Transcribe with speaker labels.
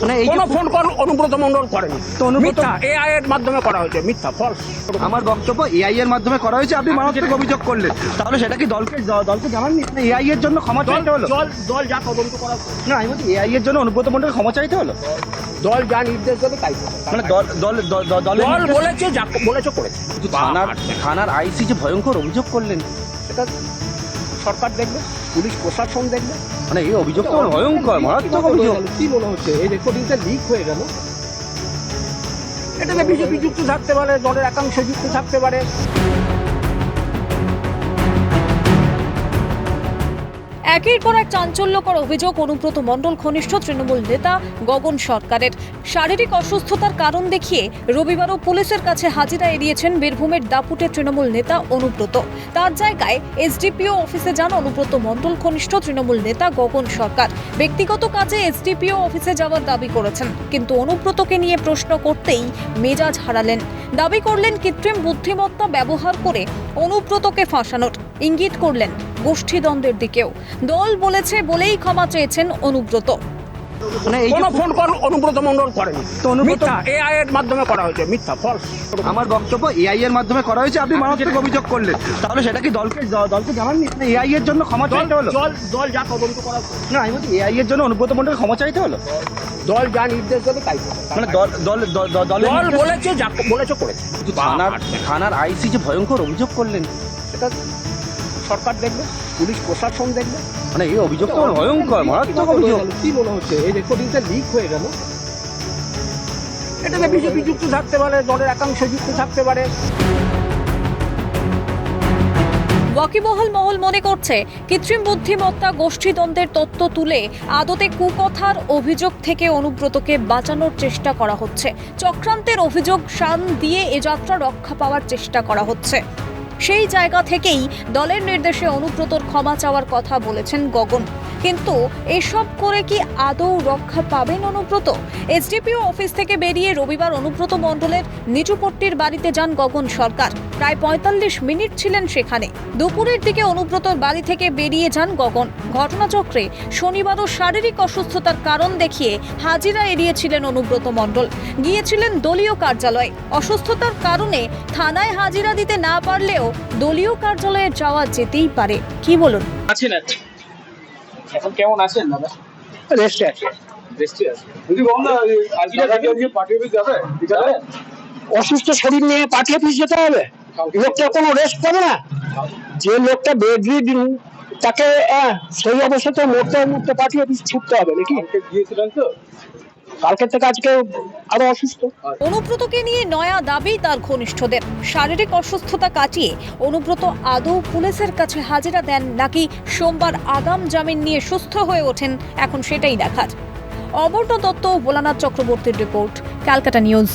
Speaker 1: মানে এই
Speaker 2: কোনো ফোন কল অনুব্রত মন্ডল করেনি। মিথ্যা এআই এর মাধ্যমে করা হয়েছে মিথ্যা ফলস
Speaker 1: আমার বক্তব্য এআই এর মাধ্যমে করা হয়েছে আপনি মারাত্মক অভিযোগ করলেন। তাহলে সেটা কি দলকে দলকে জানাননি? এআই এর জন্য ক্ষমা চাইতে হলো?
Speaker 2: দল দল যা তদন্ত করা
Speaker 1: না আমি বলছি এআই এর জন্য অনুব্রত মন্ডল ক্ষমা চাইতে হলো?
Speaker 2: দল যা নির্দেশ দেবে তাই
Speaker 1: মানে দল দল
Speaker 2: দল বলেছে যা বলেছে করেছে।
Speaker 1: থানার থানার আইসি যে ভয়ঙ্কর অভিযোগ করলেন।
Speaker 2: সেটা সরকার দেখবে পুলিশ প্রশাসন দেখবে।
Speaker 1: মানে এই অভিযোগ তো ভয়ঙ্কর মারাত্মক অভিযোগ।
Speaker 2: কি মনে হচ্ছে? এই রেকর্ডিংটা লিক হয়ে গেল। এটাতে বিজেপি যুক্ত থাকতে পারে দলের একাংশ যুক্ত থাকতে পারে।
Speaker 3: একের পর এক চাঞ্চল্যকর অভিযোগ অনুব্রত মণ্ডল ঘনিষ্ঠ তৃণমূল নেতা গগন সরকারের। শারীরিক অসুস্থতার কারণ দেখিয়ে রবিবারও পুলিশের কাছে হাজিরা এড়িয়েছেন বীরভূমের দাপুটে তৃণমূল নেতা অনুব্রত। তার জায়গায় এসডিপিও অফিসে যান অনুব্রত মণ্ডল ঘনিষ্ঠ তৃণমূল নেতা গগন সরকার। ব্যক্তিগত কাজে এসডিপিও অফিসে যাওয়ার দাবি করেছেন, কিন্তু অনুব্রতকে নিয়ে প্রশ্ন করতেই মেজাজ হারালেন। দাবি করলেন কৃত্রিম বুদ্ধিমত্তা ব্যবহার করে অনুব্রতকে ফাঁসানোর। ইঙ্গিত করলেন গোষ্ঠীদ্বন্দ্বের দিকেও। দল বলেছে বলেই ক্ষমা চেয়েছেন অনুব্রত।
Speaker 1: মানে এই যে-
Speaker 2: কোনো ফোন কল অনুব্রত মন্ডল করেনি।
Speaker 1: তো অনুব্রত-
Speaker 2: মিথ্যা এআই এর মাধ্যমে করা হয়েছে মিথ্যা ফলস
Speaker 1: আমার বক্তব্য এআই এর মাধ্যমে করা হয়েছে আপনি মারাত্মক অভিযোগ করলেন। তাহলে সেটা কি দলকে দলকে জানাননি এআই এর জন্য ক্ষমা
Speaker 2: দল
Speaker 1: চাইতে হলো?
Speaker 2: দল দল যা তদন্ত করা
Speaker 1: না আমি বলছি এআই এর জন্য অনুব্রত মন্ডল ক্ষমা চাইতে হলো?
Speaker 2: দল যা নির্দেশ দেবে তাই
Speaker 1: মানে দল দল দ- দ- দলের
Speaker 2: দল বলেছে যা বলেছে করেছে।
Speaker 1: কিন্তু থানার থানার আইসি যে ভয়ঙ্কর অভিযোগ করলেন।
Speaker 2: সেটা সরকার দেখবে। পুলিশ প্রশাসন দেখবে।
Speaker 1: মানে এই অভিযোগ তো ভয়ঙ্কর মারাত্মক অভিযোগ।
Speaker 2: কি মনে হচ্ছে? এই রেকর্ডিংটা লিক হয়ে গেল। এটাতে বিজেপি যুক্ত থাকতে পারে দলের একাংশ যুক্ত থাকতে পারে।
Speaker 3: ওয়াকিবহাল মহল মনে করছে কৃত্রিম বুদ্ধিমত্তা গোষ্ঠীদ্বন্দ্বের তত্ত্ব তুলে আদতে কুকথার অভিযোগ থেকে অনুব্রতকে বাঁচানোর চেষ্টা করা হচ্ছে। চক্রান্তের অভিযোগ শান দিয়ে এ যাত্রা রক্ষা পাওয়ার চেষ্টা করা হচ্ছে। সেই জায়গা থেকেই দলের নির্দেশে অনুব্রতর ক্ষমা চাওয়ার কথা বলেছেন গগন। কিন্তু এসব করে কি আদৌ রক্ষা পাবেন অনুব্রত? এসডিপিও অফিস থেকে বেরিয়ে রবিবার অনুব্রত মণ্ডলের নিচুপট্টির বাড়িতে যান গগন সরকার। প্রায় পঁয়তাল্লিশ মিনিট ছিলেন সেখানে। দুপুরের দিকে অনুব্রতর বাড়ি থেকে বেরিয়ে যান গগন। ঘটনাচক্রে শনিবারও শারীরিক অসুস্থতার কারণ দেখিয়ে হাজিরা এড়িয়েছিলেন অনুব্রত মণ্ডল। গিয়েছিলেন দলীয় কার্যালয়ে। অসুস্থতার কারণে থানায় হাজিরা দিতে না পারলেও দলীয় কার্যালয়ে যাওয়া যেতেই পারে। কি বলুন?
Speaker 4: আছেন এখন এখন কেমন আছেন দাদা?
Speaker 2: রেস্টে আছে।
Speaker 4: রেস্টে আছে যদি বল না আজকে আজকে পার্টি অফিস যাবে বিকালে
Speaker 2: অসুস্থ শরীর নিয়ে পার্টি অফিস যেতে হবে। লোকটা কোনো রেস্ট পাবে না। যে লোকটা বেড রিডিং তাকে সেই অবস্থাতে মরতে মরতে পার্টি অফিস ছুটতে হবে নাকি?
Speaker 4: গিয়েছিলেন তো?
Speaker 2: কালকে থেকে আজকে আরও অসুস্থ।
Speaker 3: অনুব্রতকে নিয়ে নয়া দাবি তার ঘনিষ্ঠদের। শারীরিক অসুস্থতা কাটিয়ে অনুব্রত আদৌ পুলিশের কাছে হাজিরা দেন নাকি সোমবার আগাম জামিন নিয়ে সুস্থ হয়ে ওঠেন এখন সেটাই দেখার। অবর্ণ দত্ত ও ভোলানাথ চক্রবর্তীর রিপোর্ট, ক্যালকাটা নিউজ।